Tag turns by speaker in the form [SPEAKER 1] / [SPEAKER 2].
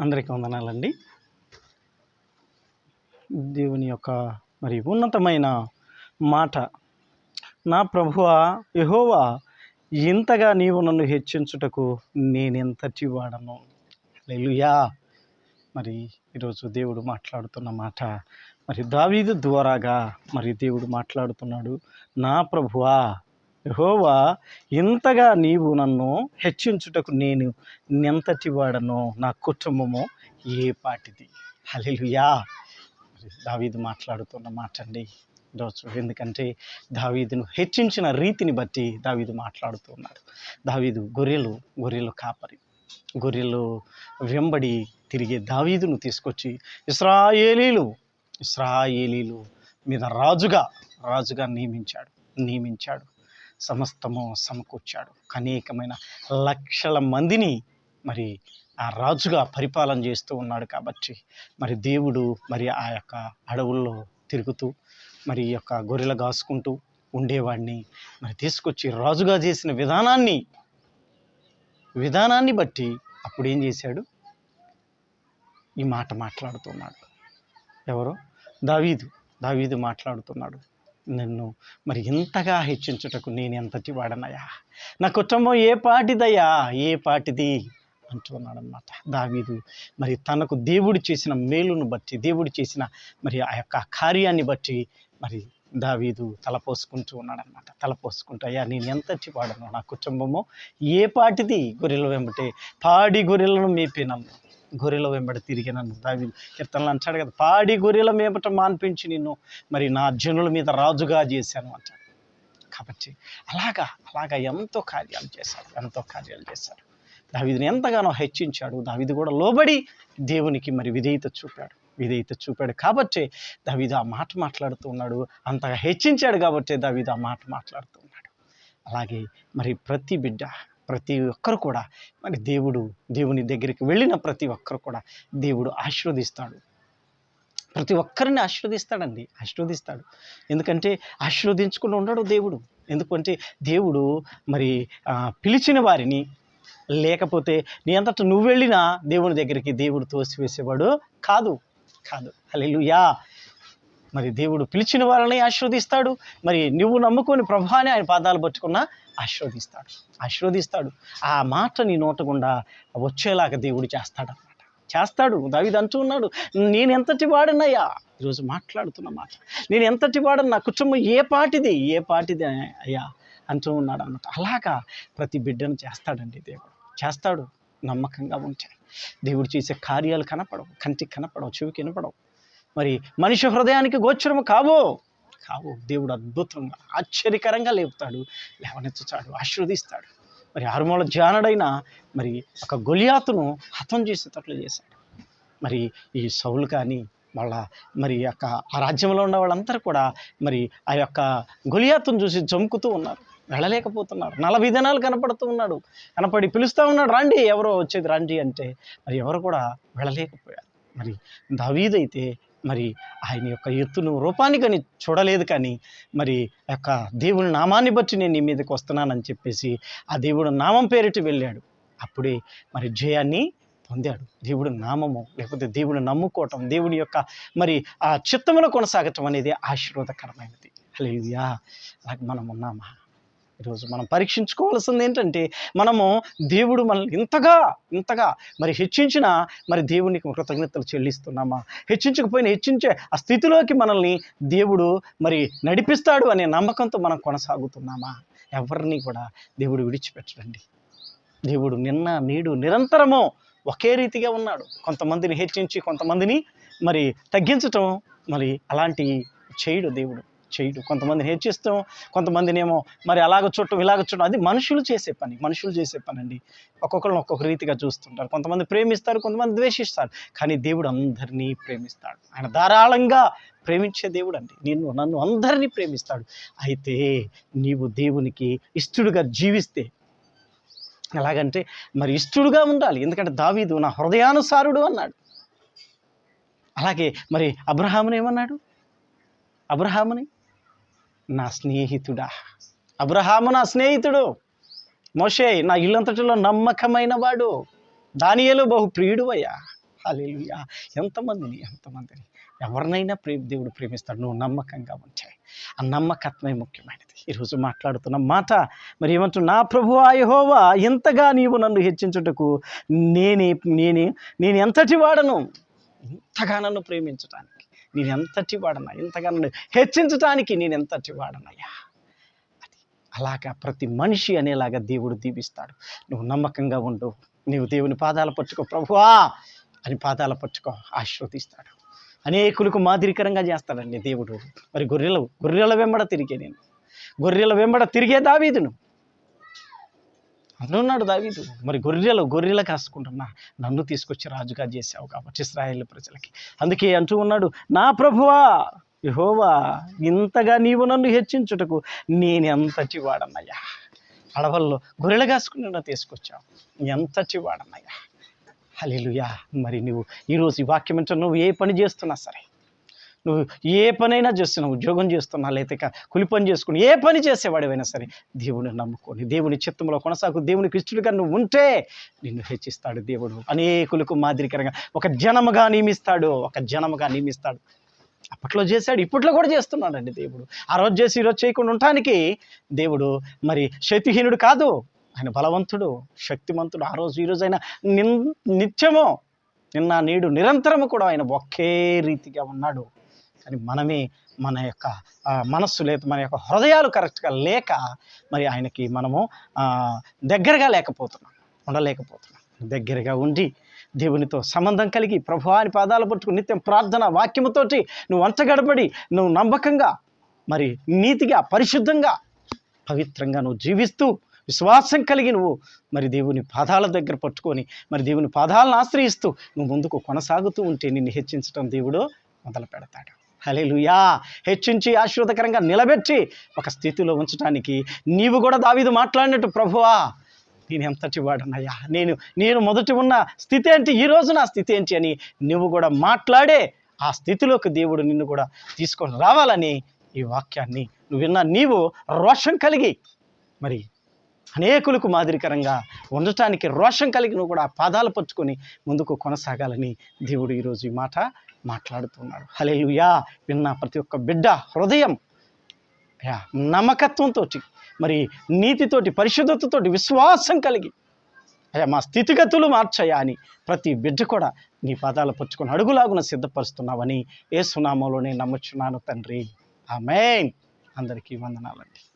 [SPEAKER 1] అందరికీ వందనాలండి. దేవుని యొక్క మరి ఉన్నతమైన మాట. నా ప్రభువా యహోవా ఇంతగా నీవు నన్ను హెచ్చించుటకు నేనెంతటి వాడను? హల్లెలూయా. మరి ఈరోజు దేవుడు మాట్లాడుతున్న మాట. మరి దావీదు ద్వారాగా మరి దేవుడు మాట్లాడుతున్నాడు. నా ప్రభువా యహోవా ఇంతగా నీవు నన్ను హెచ్చించుటకు నేను నెంతటి వాడను నా కుటుంబము ఏ పాటిది? హలిలుయా మరి దావీదు మాట్లాడుతున్న మాట అండి ఈరోజు ఎందుకంటే దావీదును హెచ్చించిన రీతిని బట్టి దావీదు మాట్లాడుతున్నాడు. దావీదు గొర్రెలు గొర్రెలు కాపరి. గొర్రెలు వెంబడి తిరిగే దావీదును తీసుకొచ్చి ఇస్రాయేలీలు ఇస్రాయేలీలు మీద రాజుగా రాజుగా నియమించాడు నియమించాడు. సమస్తము సమకూర్చాడు. అనేకమైన లక్షల మందిని మరి ఆ రాజుగా పరిపాలన చేస్తూ ఉన్నాడు కాబట్టి మరి దేవుడు మరి ఆ యొక్క అడవుల్లో తిరుగుతూ మరి ఈ యొక్క గొర్రెలు కాసుకుంటూ ఉండేవాడిని. మరి తీసుకొచ్చి రాజుగా చేసిన విధానాన్ని విధానాన్ని బట్టి అప్పుడు ఏం చేశాడు? ఈ మాట మాట్లాడుతున్నాడు. ఎవరు? దావీదు. దావీదు మాట్లాడుతున్నాడు. నన్ను మరి ఇంతగా హెచ్చించుటకు నేను ఎంతటి వాడనయా నా కుటుంబం ఏ పాటిదయ్యా? ఏ పాటిది? అంటున్నాడు అనమాట దావీదు మరి తనకు దేవుడు చేసిన మేలును బట్టి దేవుడు చేసిన మరి ఆ యొక్క కార్యాన్ని బట్టి మరి దావీదు తలపోసుకుంటూ ఉన్నాడనమాట తలపోసుకుంటూ అయ్యా నేను ఎంతటి వాడను? నా కుటుంబము ఏ పాటిది? గొర్రెలు వెంబటే పాడి గొర్రెలను మేపినాము గొర్రెల వెంబడి తిరిగి నన్ను దావీదు కీర్తనలు అంటాడు కదా పాడి గొర్రెల మేపట మాన్పించి నిన్ను మరి నా జనుల మీద రాజుగా చేశాను అంటాడు. కాబట్టి అలాగా అలాగా ఎంతో కార్యాలు చేశాడు ఎంతో కార్యాలు చేశారు. దావిదిని ఎంతగానో హెచ్చించాడు దావిది కూడా లోబడి దేవునికి మరి విధేయత చూపాడు విధేయత చూపాడు. కాబట్టే దావిది ఆ మాట మాట్లాడుతూ ఉన్నాడు అంతగా హెచ్చించాడు కాబట్టే దావిది ఆ మాట మాట్లాడుతూ ఉన్నాడు. అలాగే మరి ప్రతి బిడ్డ ప్రతి ఒక్కరు కూడా మరి దేవుడు దేవుని దగ్గరికి వెళ్ళిన ప్రతి ఒక్కరు కూడా దేవుడు ఆశీర్వదిస్తాడు. ప్రతి ఒక్కరిని ఆశీర్వదిస్తాడండి ఆశీర్వదిస్తాడు. ఎందుకంటే ఆశీర్వదించకుండా ఉండడు దేవుడు. ఎందుకంటే దేవుడు మరి పిలిచిన వారిని లేకపోతే నీ అంతట నువ్వు వెళ్ళినా దేవుని దగ్గరికి దేవుడు తోసివేసేవాడు కాదు కాదు. హల్లెలూయా! మరి దేవుడు పిలిచిన వారిని ఆశీర్వదిస్తాడు. మరి నువ్వు నమ్ముకొని ప్రభాని ఆయన పాదాలు పట్టుకున్నా ఆశీర్వదిస్తాడు ఆశీర్వదిస్తాడు. ఆ మాట నీ నోటకుండా వచ్చేలాగా దేవుడు చేస్తాడన్నమాట. చేస్తాడు దావిది అంటూ ఉన్నాడు నేను ఎంతటి వాడినయ్యా? ఈరోజు మాట్లాడుతున్న మాట. నేను ఎంతటి వాడని? నా కుటుంబం ఏ పాటిది? ఏ పాటిది అయ్యా? అంటూ ఉన్నాడు అనమాట అలాగా ప్రతి బిడ్డను చేస్తాడండి దేవుడు. చేస్తాడు నమ్మకంగా ఉంటాయి దేవుడు చేసే కార్యాలు కనపడవు కంటికి కనపడవు చెవికి వినపడవు. మరి మనిషి హృదయానికి గోచరము కావో? కావు. దేవుడు అద్భుతంగా ఆశ్చర్యకరంగా లేపుతాడు లేవనెత్తుతాడు ఆశీర్వదిస్తాడు. మరి ఆరుమూల జానడైన మరి ఒక గొలియాతును హతం చేసేటట్లు చేశాడు. మరి ఈ సౌలు కానీ వాళ్ళ మరి యొక్క ఆ రాజ్యంలో ఉన్న వాళ్ళందరూ కూడా మరి ఆ యొక్క గొలియాతును చూసి జంకుతూ ఉన్నారు. వెళ్ళలేకపోతున్నారు. నలభై దినాలు కనపడుతూ ఉన్నాడు. కనపడి పిలుస్తూ ఉన్నాడు రండి ఎవరో వచ్చేది రండి అంటే మరి ఎవరు కూడా వెళ్ళలేకపోయారు. మరి దావీదైతే మరి ఆయన యొక్క ఎత్తును రూపాన్ని కానీ చూడలేదు కానీ మరి యొక్క దేవుని నామాన్ని బట్టి నేను నీ మీదకి వస్తున్నానని చెప్పేసి ఆ దేవుడు నామం పేరిటి వెళ్ళాడు. అప్పుడే మరి జయాన్ని పొందాడు. దేవుడు నామము లేకపోతే దేవుడు నమ్ముకోవటం దేవుని యొక్క మరి ఆ చిత్తములో కొనసాగటం అనేది ఆశీర్వాదకరమైనది. అలా అలాగే మనం ఉన్నామా? ఈరోజు మనం పరీక్షించుకోవాల్సింది ఏంటంటే మనము దేవుడు మనల్ని ఇంతగా ఇంతగా మరి హెచ్చించిన మరి దేవునికి కృతజ్ఞతలు చెల్లిస్తున్నామా? హెచ్చించకపోయినా హెచ్చించే ఆ స్థితిలోకి మనల్ని దేవుడు మరి నడిపిస్తాడు అనే నమ్మకంతో మనం కొనసాగుతున్నామా? ఎవరిని కూడా దేవుడు విడిచిపెట్టడండి. దేవుడు నిన్న నేడు నిరంతరము ఒకే రీతిగా ఉన్నాడు. కొంతమందిని హెచ్చించి కొంతమందిని మరి తగ్గించటం మరి అలాంటి చేయడు దేవుడు. చేయడం. కొంతమందిని హెచ్చిస్తాం కొంతమందిని ఏమో మరి అలాగ చుట్టం ఇలాగ చుట్టం అది మనుషులు చేసే పని మనుషులు చేసే పని అండి ఒక్కొక్కరిని ఒక్కొక్క రీతిగా చూస్తుంటారు. కొంతమంది ప్రేమిస్తారు కొంతమంది ద్వేషిస్తారు. కానీ దేవుడు అందరినీ ప్రేమిస్తాడు. ఆయన ధారాళంగా ప్రేమించే దేవుడు అండి నిన్ను నన్ను అందరినీ ప్రేమిస్తాడు. అయితే నీవు దేవునికి ఇష్టడుగా జీవిస్తే ఎలాగంటే మరి ఇష్టడుగా ఉండాలి. ఎందుకంటే దావీదు నా హృదయానుసారుడు అన్నాడు. అలాగే మరి అబ్రహాముని ఏమన్నాడు? అబ్రహాముని నా స్నేహితుడా. అబ్రహాము నా స్నేహితుడు. మోషే నా ఇల్లంతటిలో నమ్మకమైన వాడు దానియేలు బహు ప్రియుడు అయ్యా హల్లెలూయా. ఎంతమందిని ఎంతమందిని. ఎవరినైనా ప్రే దేవుడు ప్రేమిస్తాడు. నువ్వు నమ్మకంగా ఉంటే ఆ నమ్మకత్వమే ముఖ్యమైనది. ఈరోజు మాట్లాడుతున్న మాట మరి ఏమంటు నా ప్రభు ఆయహోవా ఎంతగా నీవు నన్ను హెచ్చించుటకు నేనే నేనే నేను ఎంతటి వాడను? ఇంతగా నన్ను ప్రేమించటానికి. నేను వాడనా ఇంతగా హెచ్చించటానికి నేను ఎంతటి వాడనయ్యా? అది అలాగా ప్రతి మనిషి అనేలాగా దేవుడు దీపిస్తాడు నువ్వు నమ్మకంగా ఉండు. నీవు దేవుని పాదాలు పట్టుకో ప్రభువా అని పాదాలు పట్టుకో ఆశీర్వదిస్తాడు. అనేకులకు మాదిరికరంగా చేస్తాడండి దేవుడు. మరి గొర్రెలు గొర్రెల వెంబడ తిరిగే నేను. గొర్రెల వెంబడ తిరిగే దావీదును. అందున్నాడు దావీదు. మరి గొర్రెలు గొర్రెలు కాసుకుంటున్నా నన్ను తీసుకొచ్చి రాజుగా చేసావు కాబట్టి ఇస్రాయేల్ ప్రజలకి. అందుకే అంటూ ఉన్నాడు నా ప్రభువా యహోవా ఇంతగా నీవు నన్ను హెచ్చించుటకు నేను వాడన్నయ్యా? అడవల్లో గొర్రెలు కాసుకుని నన్ను తీసుకొచ్చావు. ఎంతటి వాడన్నయ్యా? హల్లెలూయా. మరి నువ్వు ఈరోజు ఈ వాక్యం అంటే నువ్వు ఏ పని చేస్తున్నా సరే నువ్వు ఏ పనైనా చేస్తున్నావు ఉద్యోగం చేస్తున్నా లేక కులి పని చేసుకుని ఏ పని చేసేవాడివైనా సరే దేవుని నమ్ముకొని దేవుని చిత్తంలో కొనసాగు. దేవుని కృష్ణుడిగా నువ్వు ఉంటే నిన్ను హెచ్చిస్తాడు దేవుడు. అనేకులకు మాదిరికరంగా ఒక జనముగా నియమిస్తాడు ఒక జనముగా నియమిస్తాడు. అప్పట్లో చేశాడు ఇప్పట్లో కూడా చేస్తున్నాడండి దేవుడు. ఆ రోజు చేసి ఈరోజు చేయకుండా ఉండటానికి దేవుడు మరి శక్తిహీనుడు కాదు ఆయన బలవంతుడు శక్తిమంతుడు. ఆ రోజు ఈరోజు రోజు నిన్ నిత్యము నిన్న నేడు నిరంతరము కూడా ఆయన ఒకే రీతిగా ఉన్నాడు. కానీ మనమే మన యొక్క మనస్సు లేదు మన యొక్క హృదయాలు కరెక్ట్గా లేక మరి ఆయనకి మనము దగ్గరగా లేకపోతున్నాం ఉండలేకపోతున్నాం. దగ్గరగా ఉండి దేవునితో సంబంధం కలిగి ప్రభువాని పాదాలు పట్టుకుని నిత్యం ప్రార్థన వాక్యముతోటి నువ్వు అంతగడబడి నువ్వు నమ్మకంగా మరి నీతిగా పరిశుద్ధంగా పవిత్రంగా నువ్వు జీవిస్తూ విశ్వాసం కలిగి నువ్వు మరి దేవుని పాదాల దగ్గర పట్టుకొని మరి దేవుని పాదాలను ఆశ్రయిస్తూ నువ్వు ముందుకు కొనసాగుతూ ఉంటే నిన్ను హెచ్చించడం దేవుడు మొదలు పెడతాడు హలేలుయా హెచ్చించి ఆశీర్వదకరంగా నిలబెట్టి ఒక స్థితిలో ఉంచడానికి నీవు కూడా దావీదు మాట్లాడినట్టు ప్రభువా. నేను ఎంతటి వాడనయ్యా? నేను నేను మొదటి ఉన్న స్థితి ఏంటి? ఈ నా స్థితి ఏంటి అని నువ్వు కూడా మాట్లాడే ఆ స్థితిలోకి దేవుడు నిన్ను కూడా తీసుకొని రావాలని ఈ వాక్యాన్ని నువ్వు విన్నా. నీవు రోషం కలిగి మరి అనేకులకు మాదిరికరంగా ఉండటానికి రోషం కలిగి నువ్వు కూడా పాదాలు పట్టుకొని ముందుకు కొనసాగాలని దేవుడు ఈరోజు ఈ మాట మాట్లాడుతున్నాడు. హలేలుయా విన్న ప్రతి ఒక్క బిడ్డ హృదయం యా నమ్మకత్వంతో మరి నీతితోటి పరిశుద్ధతతోటి విశ్వాసం కలిగి అయ్యా మా స్థితిగతులు మార్చయా అని ప్రతి బిడ్డ కూడా నీ పాదాలు పుచ్చుకొని అడుగులాగున సిద్ధపరుస్తున్నావని ఏ సునామంలోనే నమ్ముచున్నాను తండ్రి. ఆమె అందరికీ వందనాలండి.